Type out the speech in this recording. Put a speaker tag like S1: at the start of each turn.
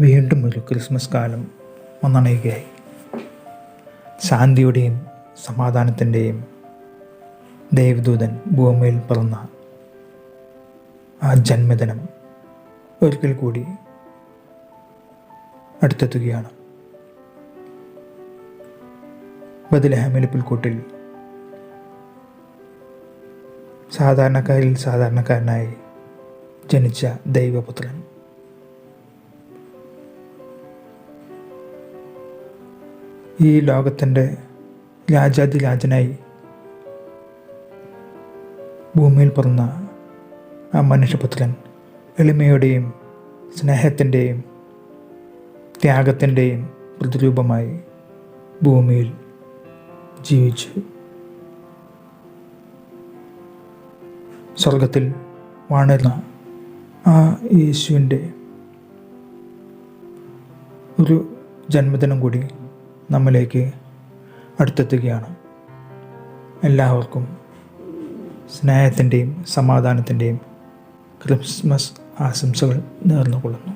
S1: വീണ്ടും ഒരു ക്രിസ്മസ് കാലം വന്നണയുകയായി ശാന്തിയുടെയും സമാധാനത്തിന്റെയും ദേവദൂതൻ ഭൂമിയിൽ പിറന്ന ആ ജന്മദിനം ഒരിക്കൽ കൂടി അടുത്തെത്തുകയാണ്. ബദലഹമിലെ പുൽക്കൂട്ടിൽ സാധാരണക്കാരിൽ സാധാരണക്കാരനായി ജനിച്ച ദൈവപുത്രൻ ഈ ലോകത്തിന്റെ രാജാതിരാജനായി ഭൂമിയിൽ പിറന്ന ആ മനുഷ്യപുത്രൻ എളിമയുടെയും സ്നേഹത്തിന്റെയും ത്യാഗത്തിന്റെയും പ്രതിരൂപമായി ഭൂമിയിൽ ജീവിച്ചു. സ്വർഗത്തിൽ വാണിരുന്ന ആ യേശുവിന്റെ ഒരു ജന്മദിനം കൂടി നമ്മിലേക്ക് അടുത്തെത്തുകയാണ്. എല്ലാവർക്കും സ്നേഹത്തിന്റെയും സമാധാനത്തിന്റെയും ക്രിസ്മസ് ആശംസകൾ നേർന്നുകൊള്ളുന്നു.